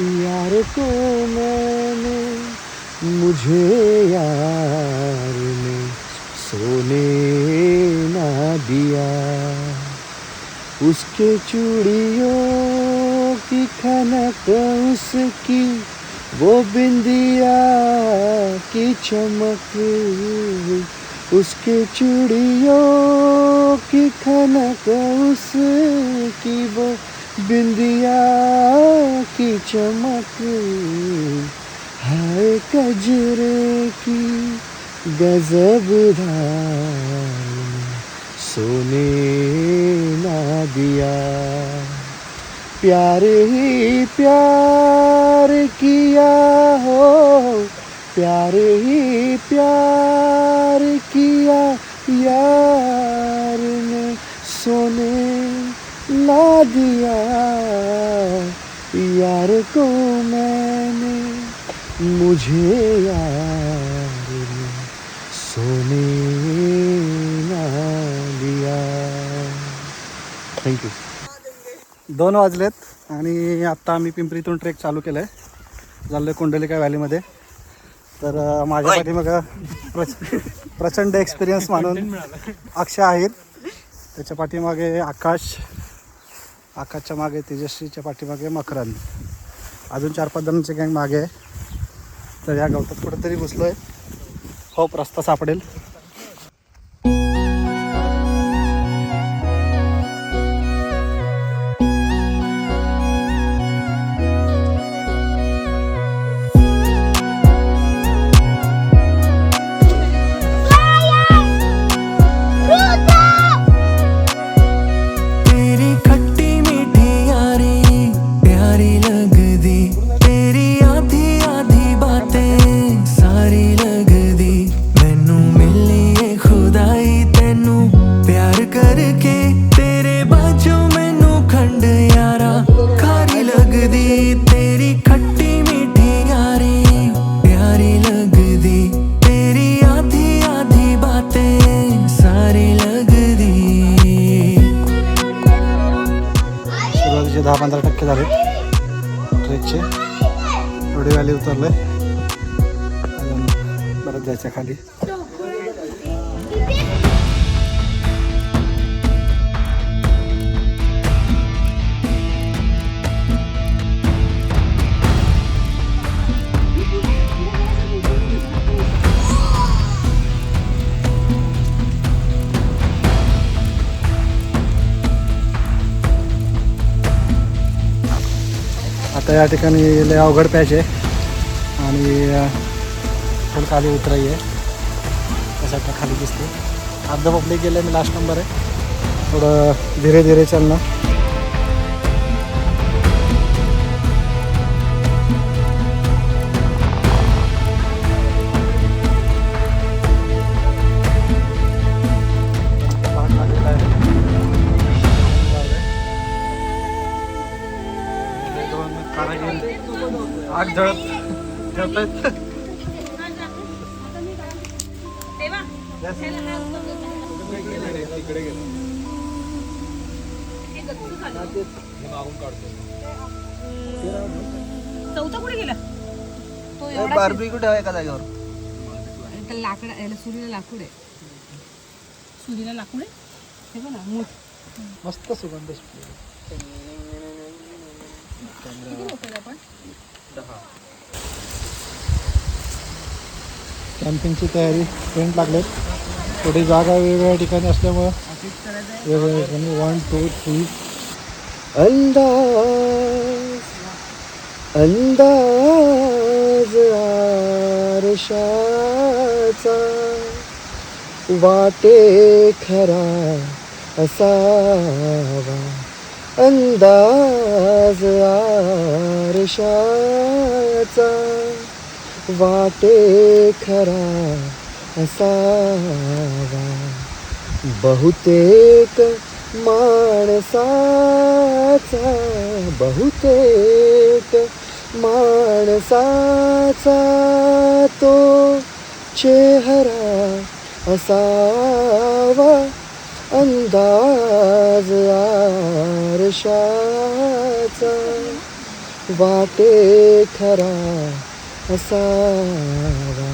यार को मैंने, मुझे यार ने सोने ना दिया। उसके चूड़ियों की खनक, उसकी वो बिंदिया की चमक, उसके चूड़ियों दिखाना कौस उसकी वो बिंदिया की चमक। हाय कजरे की गजब सोने ना दिया। प्यार ही प्यार किया हो। प्यार ही प्यार किया यार ने सोने ला दिया यार को मैंने मुझे यार सोने ना दिया। थँक्यू दोन वाजलेत आणि आत्ता आम्ही पिंपरीतून ट्रेक चालू केलं आहे आहे कुंडलिका व्हॅलीमध्ये. तर अं, माझ्या पाठीमागं प्रच प्रचंड एक्सपिरियन्स मानून अक्षय आहेत. त्याच्या पाठीमागे आकाश. आकाशच्या मागे तेजस्वीच्या पाठीमागे मकरंद. अजून चार पाच जणांची गँग मागे आहे. तर या गवतात कुठेतरी घुसलो आहे होप रस्ता सापडेल. पंधरा टक्के झाले. ट्रेकचे एवढे व्हॅली उतरले अजून परत जायचं खाली. आता या ठिकाणी लय अवघड पॅच आहे. आणि अं, थोडं खाली उतराई आहे. त्यासाठी खाली दिसते. अर्ध पब्लिक गेलं मी लास्ट नंबर आहे. थोडं धीरे धीरे चालणं. कारागीर आग जळत ठेवतायत चौथा कुठे गेला? तो एवढा बारबी कुठे आहे एका जागेवर? लाकडा याला सुरीला लाकूड आहे. सुरीला लाकूड आहे. हे बघ ना मोठ. मस्त सुगंध सुटलेला. कॅम्पिंगची तयारी टेंट लागलेत. थोडी जागा वेगवेगळ्या ठिकाणी असल्यामुळं वेगवेगळ्या ठिकाणी वन टू थ्री अंदाज अंदाज आरशाचा. वाटे खरा असावा. अंदाज आरशाचा वाटे खरा असावा. बहुतेक माणसाचा बहुतेक माणसाचा तो चेहरा असावा. अंदाज आरशाचा वाटे खरा असावा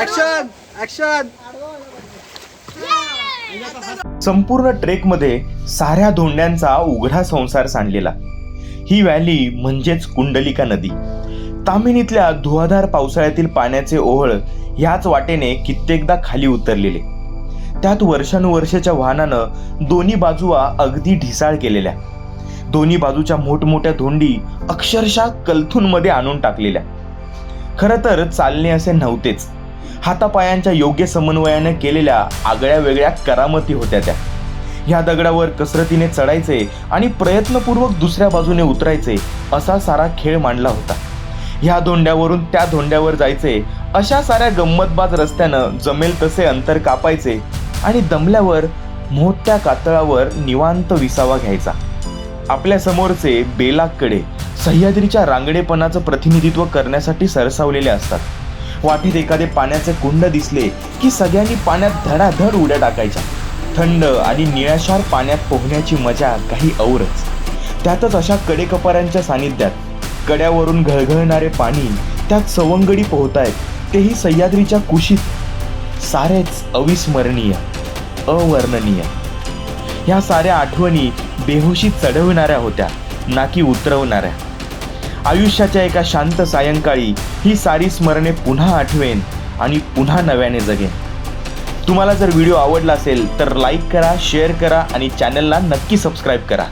ऍक्शन ऍक्शन संपूर्ण ट्रेकमध्ये साऱ्या धोंड्यांचा उघडा संसार सांडलेला. ही व्हॅली म्हणजेच कुंडलिका नदी. तामिनीतल्या धुवाधार पावसाळ्यातील पाण्याचे ओहळ ह्याच वाटेने कित्येकदा खाली उतरलेले. त्यात वर्षानुवर्षाच्या वाहनानं दोन्ही बाजूआ अगदी ढिसाळ केलेल्या. दोन्ही बाजूच्या मोठमोठ्या धोंडी अक्षरशः कलथूनमध्ये आणून टाकलेल्या. खरं तर चालणे असे नव्हतेच. हातापायांच्या योग्य समन्वयाने केलेल्या आगळ्या वेगळ्या करामती होत्या त्या. ह्या दगडावर कसरतीने चढायचे आणि प्रयत्नपूर्वक दुसऱ्या बाजूने उतरायचे असा सारा खेळ मांडला होता. ह्या धोंड्यावरून त्या धोंड्यावर जायचे. अशा साऱ्या गंमतबाज रस्त्यानं जमेल तसे अंतर कापायचे आणि दमल्यावर मोठ्या कातळावर निवांत विसावा घ्यायचा. आपल्या समोरचे बेलाकडे सह्याद्रीच्या रांगडेपणाचं प्रतिनिधित्व करण्यासाठी सरसावलेले असतात. वाटीत एखादे पाण्याचे कुंड दिसले की सगळ्यांनी पाण्यात धडाधड उड्या टाकायच्या. थंड आणि निळाशार पाण्यात पोहण्याची मजा काही औरच. त्यातच अशा कडेकपाऱ्यांच्या सानिध्यात कड्यावरून घळघळणारे पाणी त्यात सवंगडी पोहतायत तेही सह्याद्रीच्या कुशीत. सारेच अविस्मरणीय अवर्णनीय. ह्या साऱ्या आठवणी बेहोशी चढविणाऱ्या होत्या ना की उतरवणाऱ्या. आयुष्याच्या एका शांत सायंकाळी ही सारी स्मरणे पुन्हा आठवेन आणि पुन्हा नव्याने जगेन. तुम्हाला जर व्हिडिओ आवडला असेल तर लाईक करा शेअर करा आणि चॅनलला नक्की सबस्क्राईब करा.